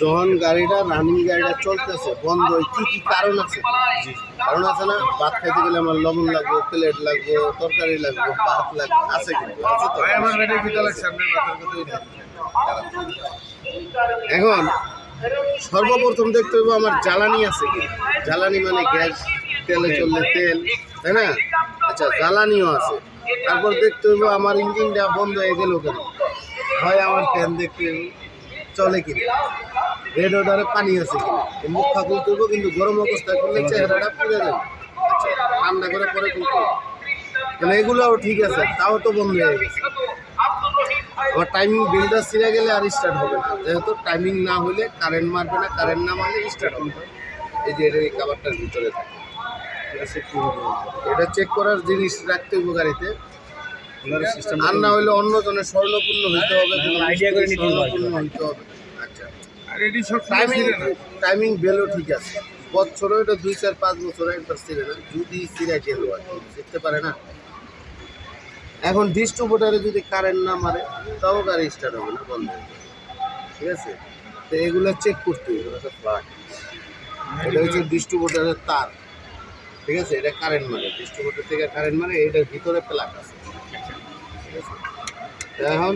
যখন গাড়িটা রানিং গাড়িটা চলতেছে বন্ধ হয় কি কি কারণ আছে? কারণ আছে না ভাত খাইতে গেলে আমার লবণ লাগবে প্লেট লাগবে তরকারি লাগবে ভাত লাগবে আছে কিন্তু আছে তো। এখন সর্বপ্রথম দেখতে হবে আমার জ্বালানি আছে কি? জ্বালানি মানে গ্যাস তেলে চললে তেল তাই না? আচ্ছা জ্বালানিও আছে। তারপর দেখতে হবে আমার ইঞ্জিনটা বন্ধ হয়ে গেল কেন? হয় আমার ফ্যান দেখতে চলে কিনা। রেড অর্ডারে পানি আছে মুখটা খুলতে হবে কিন্তু গরম অবস্থায় করলে চেহারাটা পুড়ে যাবে। ঠান্ডা করে পরে খুলতে মানে এগুলোও ঠিক আছে, তাও তো বন্ধ হয়ে গেছে। আবার টাইমিং বিলটা ছিঁড়ে গেলে আর স্টার্ট হবে না। যেহেতু টাইমিং না হলে কারেন্ট মারবে না কারেন্ট না মারলে স্টার্ট হবে এই যে এটা এই কাভারটার ভিতরে থাকে। এটা চেক করার জিনিস রাখতে হবে গাড়িতে। সিস্টেম আর না হলে অন্য জনের স্বর্ণপূর্ণ হইতে হবে idea করে স্বর্ণপূর্ণ হইতে হবে। আচ্ছা। আর এটি সব টাইমিং টাইমিং বেলও ঠিক আছে। বছরও এটা দুই চার পাঁচ বছরে একবার ছিঁড়ে না যদি আর কি শিখতে পারে না। এখন ডিস্ট্রিবিউটারে যদি কারেন্ট না মারে তাও গাড়ি স্টার্ট হবে না বন্ধ হয়ে ঠিক আছে? তো এগুলো চেক করতে হবে ফ্লাট এটা হচ্ছে ডিস্ট্রিবিউটারের তার। ঠিক আছে? এটা কারেন্ট মারে ডিস্ট্রিবিউটার থেকে কারেন্ট মারে এটার ভিতরে প্লাগ আছে। ঠিক আছে? এখন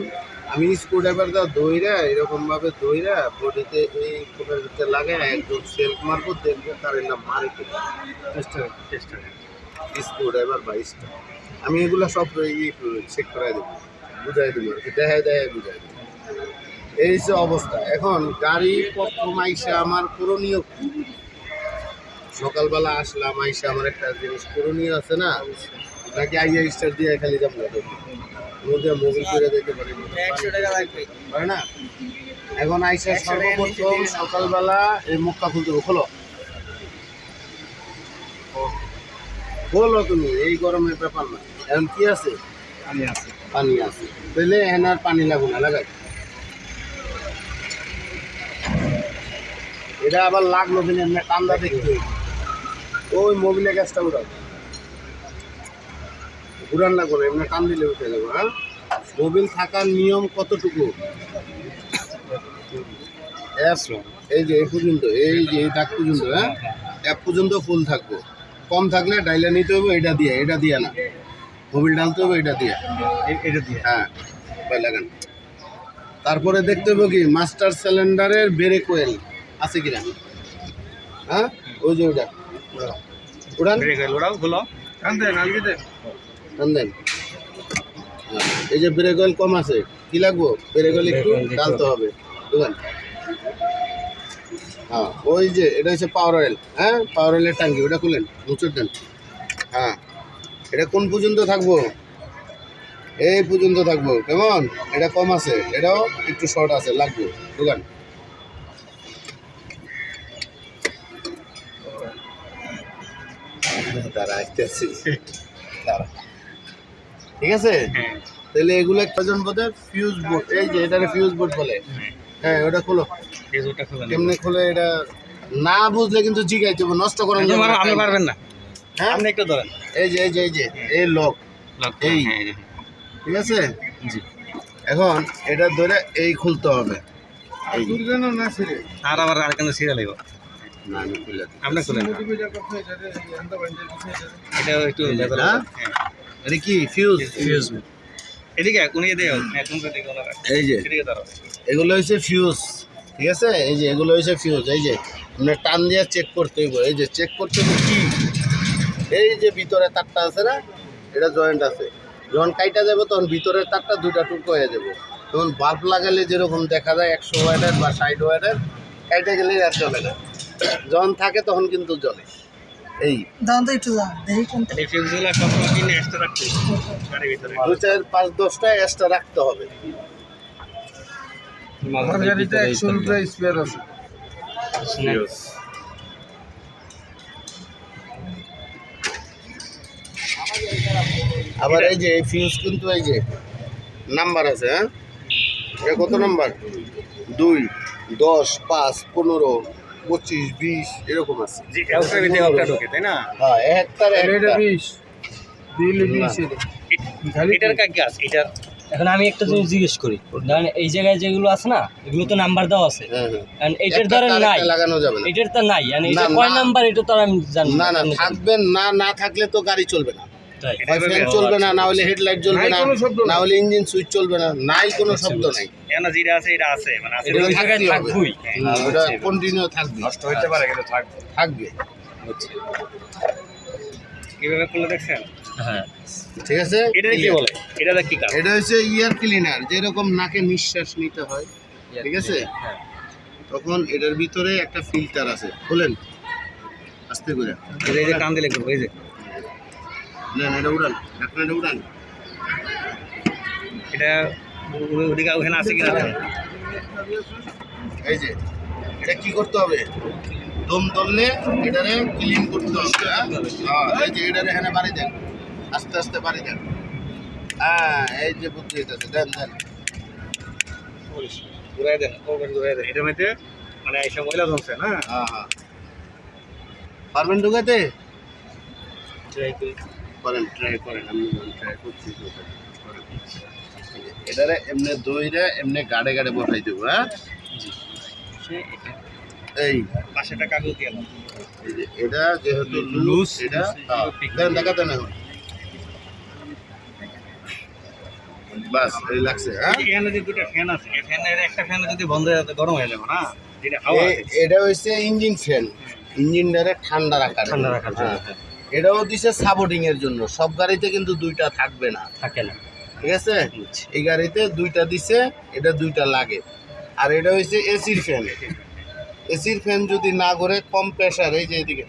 আমি স্ক্রুড্রাইভার দা দইরা এরকমভাবে দইরা বডিতে এই কোটার ভিতরে লাগাই একদম সেলফ মারবো দেখব কারেন্ট না মারে কিনা চেষ্টা চেষ্টা স্ক্রুড্রাইভার বা স্টার আমি এগুলো সব চেক করাই দেবো বুঝাই দেবো আর কি দেখায় দেখায় বুঝাই দেবো। এই যে অবস্থা এখন গাড়ি প্রথম আইসা আমার করণীয়? সকালবেলা আসলাম আইসা আমার একটা জিনিস করণীয় আছে না নাকি আইয়া স্টার দিয়ে খালি যাব না। মধ্যে মোবিল করে দিতে পারি একশো টাকা লাগবে। পারে না? এখন আইসা সর্বপ্রথম সকালবেলা এই মুখটা খুলতে খোলো। খোলো তুমি এই গরমের ব্যাপার না। এখন কি আছে? আমি আছি। পানি আছে। তাহলে এনার পানি লাগবে না লাগাই। এটা আবার লাগল কিনা ঠান্ডা দেখতে। ওই মোবিলে গ্যাসটা উড়াও। লাগবে না এমনি টান দিলে উঠে যাবে হ্যাঁ? মোবিল থাকার নিয়ম কতটুকু? এই যে এই পর্যন্ত এই যে এই দাগ পর্যন্ত হ্যাঁ? এক পর্যন্ত ফুল থাকব। কম থাকলে ডাইলে নিতে হবে এটা দিয়ে এটা দিয়ে না। মোবিল ডালতে হবে এটা দিয়ে। এটা দিয়ে। হ্যাঁ লাগান। তারপরে দেখতে হবে কি মাস্টার সিলিন্ডারের ব্রেক কোয়েল আছে কিনা? হ্যাঁ? ওই যে ওটা উড়ান? ওরাও খুলো। টান দেন আলগি দেন। টান দেন। এই যে ব্রেক অয়েল কম আছে। কি লাগবো? ব্রেক অয়েল একটু ডালতে হবে। বুঝলেন হ্যাঁ ওই যে এটা হচ্ছে পাওয়ার অয়েল হ্যাঁ পাওয়ার অয়েলের ট্যাঙ্কি ওটা খুলেন মুচুর দেন। হ্যাঁ এটা কোন পর্যন্ত থাকব? এই পর্যন্ত থাকব। কেমন? এটা কম আছে এটাও একটু শর্ট আছে লাগবে। দোকান দাঁড়া আসতেছি ঠিক আছে? হ্যাঁ। তাহলে এগুলো কজন বোধহয় ফিউজ বোর্ড এই যে এটারে ফিউজ বোর্ড বলে। হ্যাঁ। ওটা খোলো। কেমনে খোলে এটা? না বুঝলে কিন্তু জিগাইতে হবে নষ্ট করেন আপনি পারবেন না। হ্যাঁ? আপনি একটু ধরেন। এই যে এই যে এই যে এই লক এই। হ্যাঁ। ঠিক আছে? জি। এখন এটা ধরে এই খুলতে হবে। আর ছিঁড়ে? আর আবার আরেকখানে সিরিয়াল না আমি খুলে এটা একটু ভেতরে হ্যাঁ? এটা কি? ফিউজ ফিউজ এদিকে হ্যাঁ এই যে। এগুলো হচ্ছে ফিউজ ঠিক আছে? এই যে এগুলো হচ্ছে ফিউজ এই যে মানে টান দিয়ে চেক করতে হইব। এই যে চেক করতে কি? এই যে ভিতরে তারটা আছে না? এটা জয়েন্ট আছে। যখন কাইটা যাবে তখন ভিতরের তারটা দুটা টুকরো হয়ে যাবে। তখন বাল্ব লাগালে যেরকম দেখা যায় একশো ওয়াটের বা ষাট ওয়াটের কাইটা গেলে আর চলে না। যখন থাকে তখন কিন্তু জ্বলে এই। দাম তো একটু কিনে এক্সট্রা রাখতে গাড়ির ভিতরে। দু চার পাঁচ দশটা এক্সট্রা রাখতে হবে। আমার গাড়িতে একশো রুপিয়া স্পেয়ার আছে। আবার এই যে এই ফিউজ কিন্তু এই যে নাম্বার আছে হ্যাঁ? এটা কত নাম্বার দুই দশ পাঁচ পনেরো পঁচিশ বিশ এরকম আছে। তাই না? হ্যাঁ বিশ এটার কাজ গাছ এটার এখন আমি একটা জিনিস জিজ্ঞেস করি ধরেন এই জায়গায় যেগুলো আছে না এগুলো তো নাম্বার দেওয়া আছে। হ্যাঁ হ্যাঁ। এটার ধরেন নাই। লাগানো যাবে না। এটার তো নাই এটা কয় নাম্বার এটা তো আর আমি জানি না। না থাকবে না না থাকলে তো গাড়ি চলবে না। ফ্যান চলবে না না হলে হেডলাইট জ্বলবে না না হলে ইঞ্জিন সুইচ চলবে না নাই কোনো শব্দ নাই। যেটা আছে এটা আছে মানে আছে। এটা ওই জায়গায় থাকতেই হবে। থাকবই। হুম, ওটা কন্টিনিউ থাকবে। নষ্ট হইতে পারে কিন্তু থাকবে। থাকবে। কীভাবে করলে দেখছেন? হ্যাঁ। ঠিক আছে? এটা কি বলে? এটা কি কাজ? এটা হচ্ছে ইয়ার ক্লিনার যেরকম নাকে নিঃশ্বাস নিতে হয়। ঠিক আছে? হ্যাঁ। তখন এটার ভিতরে একটা ফিল্টার আছে। বলেন আস্তে করে। এই যে কান দিলে এই যে। নেন এটা উড়ান। ঢাকনাটা উড়ান। এটা ওদিকে ওখানে আছে কিনা। এই যে এটা কি করতে হবে? দম ধরলে এটারে ক্লিন করতে হবে হ্যাঁ? হ্যাঁ, এই যে এটারে এখানে বাড়ি দেন। আস্তে আস্তে বাড়ি দেন। হ্যাঁ এই যে বুদ্ধি এটা দেন দেন। ঘুরাই দেন ঘুরাই দেন। এটার মধ্যে মানে এইসব মহিলা জমছে না? হ্যাঁ হ্যাঁ। পারবেন ঢুকাতে ট্রাই করি করেন ট্রাই করেন আমি ট্রাই করছি এটারে এমনি দইরে এমনি গাড়ে গাড়ে বসাই দেবো হ্যাঁ? এই পাশেটা কাগজ দিয়ে দাও। এই যে এটা যেহেতু লুজ এটা হ্যাঁ, দেন দেখাতে না বাস এই লাগছে হ্যাঁ? এখানে যে দুটো ফ্যান আছে ফ্যানের একটা ফ্যান যদি বন্ধ হয়ে গরম হয়ে যাবে না? এটা হচ্ছে ইঞ্জিন ফ্যান ইঞ্জিনটারে ঠান্ডা রাখার ঠান্ডা জন্য। রাখার জন্য, হ্যাঁ। এটাও দিছে সাপোর্টিং এর জন্য। সব গাড়িতে কিন্তু দুইটা থাকবে না। থাকে না। ঠিক আছে? এই গাড়িতে দুইটা দিছে এটা দুইটা লাগে। আর এটা হচ্ছে এসির ফ্যান এসির ফ্যান যদি না করে কম প্রেশার এই যে এদিকে।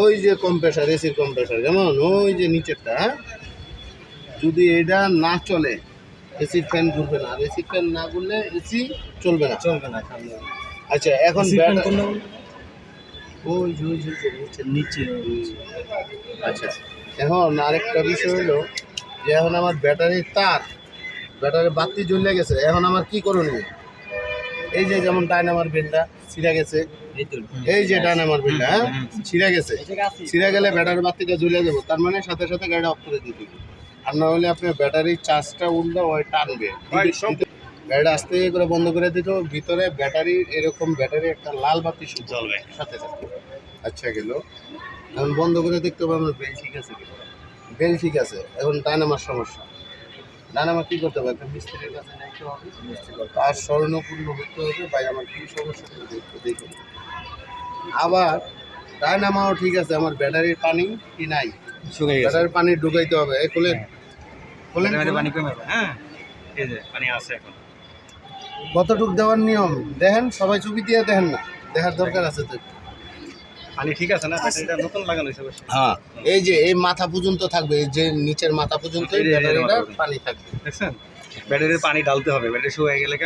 ওই যে কম প্রেশার এসির কম প্রেশার যেমন ওই যে নিচেরটা হ্যাঁ? যদি এটা না চলে এসির ফ্যান ঘুরবে না। আর এসির ফ্যান না ঘুরলে এসি চলবে না। চলবে না আচ্ছা এখন ওই নিচে। নিচে আচ্ছা এখন আরেকটা বিষয় হলো যে এখন আমার ব্যাটারির তার ব্যাটারি বাতি জ্বলে গেছে এখন আমার কি করণীয় এই যে যেমন ডায়নামার বিলটা ছিঁড়ে গেছে। এই যে ডায়নামার বিলটা হ্যাঁ? ছিঁড়ে গেছে। ছিঁড়ে গেলে ব্যাটারি বাতিটা জ্বলে দেবো তার মানে সাথে সাথে গাড়িটা অফ করে দিতে আর না হলে আপনার ব্যাটারির চার্জটা উঠলে ওই টানবে। গাড়িটা আস্তে করে বন্ধ করে দিত ভিতরে ব্যাটারির এরকম ব্যাটারি একটা লাল বাতি জ্বলবে সাথে সাথে। আচ্ছা গেল। এখন বন্ধ করে দেখতে হবে আমার বেল ঠিক আছে বেল ঠিক আছে এখন ডায়নামার সমস্যা। ডায়নামার কী করতে হবে? একটা মিস্ত্রির কাছে যাইতে হবে তার স্বর্ণপূর্ণ হতে হবে ভাই আমার কী সমস্যা দেখতে দেখুন আবার ডায়নামাও ঠিক আছে আমার ব্যাটারির পানি কি নাই? ব্যাটারির পানি ঢুকাইতে হবে। এই খোলেন। খোলেন পানি কমে হ্যাঁ। পানি আছে এখন। কতটুক দেওয়ার নিয়ম? দেখেন সবাই ছবি দিয়ে দেখেন না। দেখার দরকার আছে তো। পানি ঠিক আছে না? এটা নতুন লাগানো হয়েছে হ্যাঁ এই যে এই মাথা পর্যন্ত থাকবে এই যে নিচের মাথা পর্যন্ত। পানি থাকবে। দেখছেন? ব্যাটারির পানি ডালতে হবে ব্যাটারি গেলে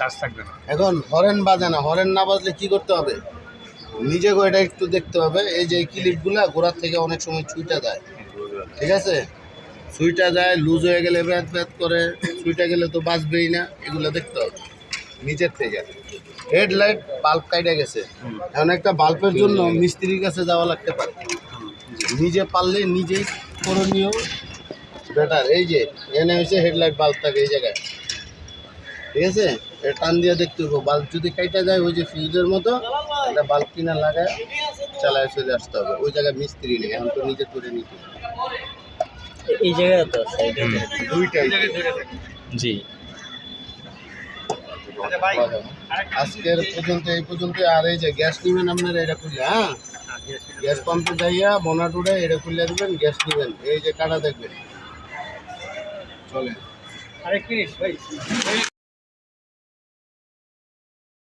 চার্জ থাকবে না। এখন হরেন বাজে না হরেন না বাজলে কি করতে হবে? নিজেকে এটা একটু দেখতে হবে। এই যে ক্লিপগুলা গোড়ার থেকে অনেক সময় ছুইটা দেয় ঠিক আছে? সুইটা যায় লুজ হয়ে গেলে ব্যাথ ব্যাথ করে সুইটা গেলে তো বাঁচবেই না এগুলো দেখতে হবে। নিচের থেকে। হেডলাইট বাল্ব কাইটা গেছে। এখন একটা বাল্বের জন্য মিস্ত্রির কাছে যাওয়া লাগতে পারে। নিজে পারলে নিজেই করণীয় বেটার এই যে এনে হয়েছে হেডলাইট বাল্ব থাকে এই জায়গায়। ঠিক আছে? এটা টান দিয়ে দেখতে হবে বাল্ব যদি কাইটা যায় ওই যে ফিউজের মতো একটা বাল্ব কিনা লাগায় চালায় চলে আসতে হবে। ওই জায়গায় মিস্ত্রি নেই এখন তো নিজে করে নিতে এই জায়গায় তো আছে দুইটাই। জি। আজকের পর্যন্ত এই পর্যন্ত আর এই যে গ্যাস নেবেন আপনার এটা খুললে হ্যাঁ? গ্যাস পাম্পে যাইয়া বনাটুডে এটা খুলে দেবেন গ্যাস নেবেন এই যে কাটা দেখবেন। চলে আরেক কি ভাই?